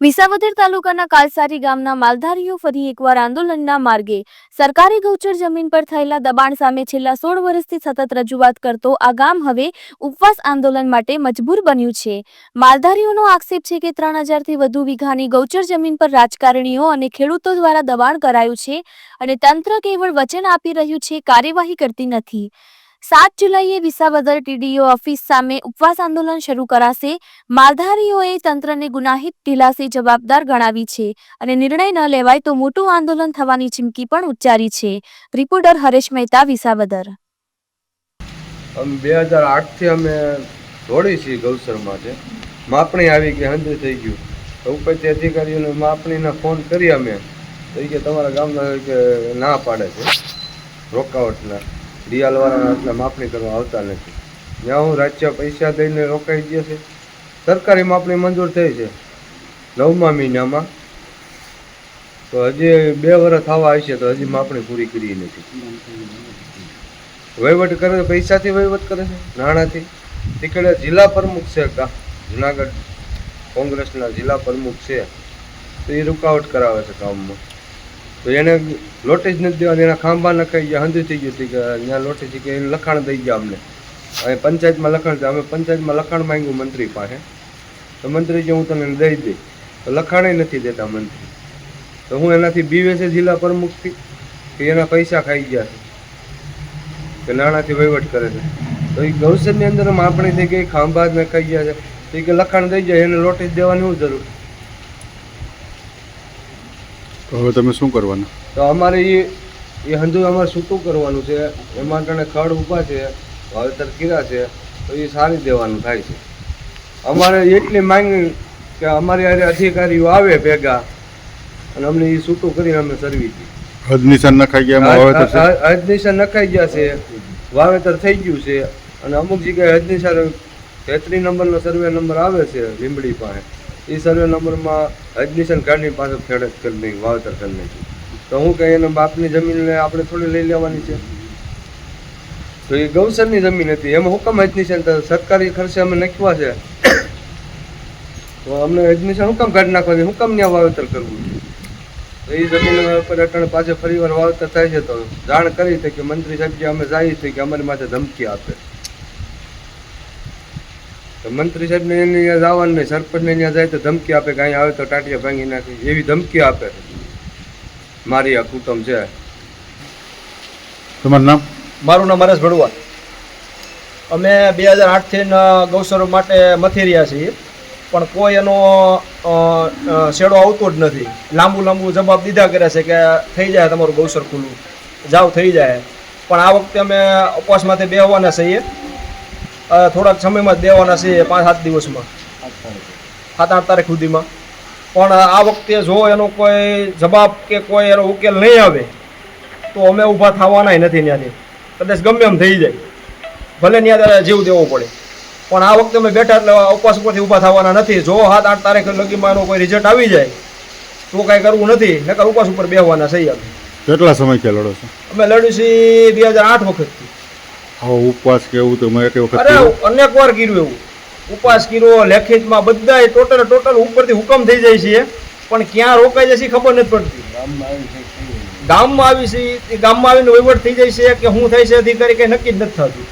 વિસાવદર તાલુકાના કાલસારી ગામના માલધારીઓ ફરી એકવાર આંદોલનના માર્ગે. સરકારી ગૌચર જમીન પર થયેલા દબાણ સામે છેલ્લા સોળ વર્ષથી સતત રજૂઆત કરતો આ ગામ હવે ઉપવાસ આંદોલન માટે મજબૂર બન્યું છે. માલધારીઓનો આક્ષેપ છે કે ત્રણ હજારથી વધુ વીઘાની ગૌચર જમીન પર રાજકારણીઓ અને ખેડૂતો દ્વારા દબાણ કરાયું છે અને તંત્ર કેવળ વચન આપી રહ્યું છે, કાર્યવાહી કરતી નથી. સાત જુલાઈએ વિસાવદર ટીડીઓ ઓફિસ સામે ઉપવાસ આંદોલન શરૂ કરાશે. માલધારીઓએ તંત્રને ગુનાહિત ઢીલાસી જવાબદાર ગણાવી છે અને નિર્ણય ન લેવાય તો મોટું આંદોલન થવાની ચીમકી પણ ઉચ્ચારી છે. રિપોર્ટર હરેશ મહેતા, વિસાવદર. બે હજાર આઠથી અમે દોડી છીએ ગૌસરમાં છે માપણી આવી ગઈ, હંધુ થઈ ગયું. ઉપરથી અધિકારીઓને માપણીના ફોન કરી અમે. તો કે તમારા ગામના ના પાડે છે રોકાવટના. દિયાલવાળાના એટલે માપણી કરવા આવતા નથી. જ્યાં હું રાજ્ય પૈસા દઈને રોકાઈ ગયા છે, સરકારી માપણી મંજૂર થઈ છે. નવમા મહિનામાં તો હજી બે વર્ષ થવા આવશે તો હજી માપણી પૂરી કરી નથી. વહીવટ કરે પૈસાથી વહીવટ કરે છે, નાણાંથી. તીકડે જિલ્લા પ્રમુખ છે જુનાગઢ કોંગ્રેસના જિલ્લા પ્રમુખ છે. તો એ રૂકાવટ કરાવે છે કામમાં તો એને નોટિસ નથી દેવાની, એના ખાંભા નખાઈ ગયા, હંધી થઈ ગયું હતી કે ત્યાં છે કે લખાણ દઈ ગયા અમને. હવે પંચાયતમાં લખાણ અમે પંચાયતમાં લખાણ માંગ્યું મંત્રી પાસે. તો મંત્રી જે હું તને દઈ દઈ તો લખાણે નથી દેતા મંત્રી. તો હું એનાથી બીવે છે જિલ્લા પ્રમુખથી કે એના પૈસા ખાઈ ગયા છે. કે નાણાંથી વહીવટ કરે છે. તો એ ગૌસરની અંદર આપણે થઈ ખાંભા જ નખાઈ ગયા છે, તો એ કે લખાણ દઈ જાય, એને નોટિસ દેવાની શું જરૂર? તો હવે તમે શું કરવાના? તો અમારે એ એ હંધુ અમારે સૂતું કરવાનું છે? એમાં કણે ખડ ઊભા છે વાવેતર કીરા છે તો એ સારી દેવાનું થાય છે. અમારે એટલી માંગણી કે અમારી આજે અધિકારીઓ આવે ભેગા અને અમને એ સૂતું કરીને અમે સરવી હતી હદ નિશાન નખાઈ ગયા વાવેતર નખાઈ ગયા છે વાવેતર થઈ ગયું છે અને અમુક જગ્યાએ હદનિશા તેત્રીસ નંબરનો સર્વે નંબર આવે છે લીંબડી પાસે. એ સર્વે નંબરમાં એડમિશન કાર્ડની પાસે ખેડત કરી નાખી વાવેતર કરી નાખ્યું તો હું કહે એના બાપની જમીનને આપણે થોડી લઈ લેવાની છે. તો એ ગૌસરની જમીન હતી. એમાં હુકમ એડમિશન સરકારી ખર્ચે અમે નાખ્યા છે. તો અમને એડમિશન હુકમ કાઢી નાખવાની હુકમ ત્યાં વાવેતર કરવું? છે તો એ જમીન ઉપર અટાણે ફરી ફરીવાર વાવેતર થાય છે તો જાણ કરી છે કે મંત્રી સાહેબ અમે જાય છે કે અમારી માથે ધમકી આપે. તો મંત્રી સાહેબને એને ત્યાં જવાનું નહીં સરપંચને ત્યાં જાય તો ધમકી આપે કે અહીંયા આવે તો ટાટિયા ભાંગી નાખે. એવી ધમકી આપે. મારી આ કુટુંબ છે. તમારું નામ? મારું નામ હરેશ ભડવા અમે બે હજાર આઠથી ગૌસરો માટે મથી રહ્યા છીએ. પણ કોઈ એનો શેડો આવતો જ નથી. લાંબુ લાંબુ જવાબ દીધા કરે છે કે થઈ જાય તમારું ગૌસર ખુલ્લું. જાવ થઈ જાય. પણ આ વખતે અમે ઉપવાસમાંથી બેહવાના છીએ. થોડાક સમયમાં જ દેવાના છીએ પાંચ સાત દિવસમાં. સાત આઠ તારીખ સુધીમાં. પણ આ વખતે જો એનો કોઈ જવાબ કે કોઈ એનો ઉકેલ નહીં આવે તો અમે ઊભા થવાના નથી ત્યાંથી કદાચ ગમે એમ થઈ જાય. ભલે ત્યાં જીવ દેવો પડે. પણ આ વખતે અમે બેઠા એટલે ઉપવાસ ઉપરથી ઊભા થવાના નથી. જો સાત આઠ તારીખ લગીમાં એનો કોઈ રિઝલ્ટ આવી જાય તો કાંઈ કરવું નથી. નકર ઉપવાસ ઉપર બેહવાના સહી અમે. કેટલા સમયથી લડો છો? અમે લડ્યું છીએ બે હજાર આઠ વખતથી. આવો ઉપવાસ કે એવું તો મેં એક વખત અરે કર્યો. અનેક વાર કર્યું એવું. ઉપવાસ કર્યો લેખિતમાં બધા ટોટલ ટોટલ ઉપરથી હુકમ થઈ જાય છે. પણ ક્યાં રોકાઈ જાય છે ખબર નથી પડતી. ગામમાં આવી છે એ ગામમાં આવીને વહીવટ થઈ જાય છે કે શું થાય છે અધિકારી કંઈ નક્કી જ નથી થતું.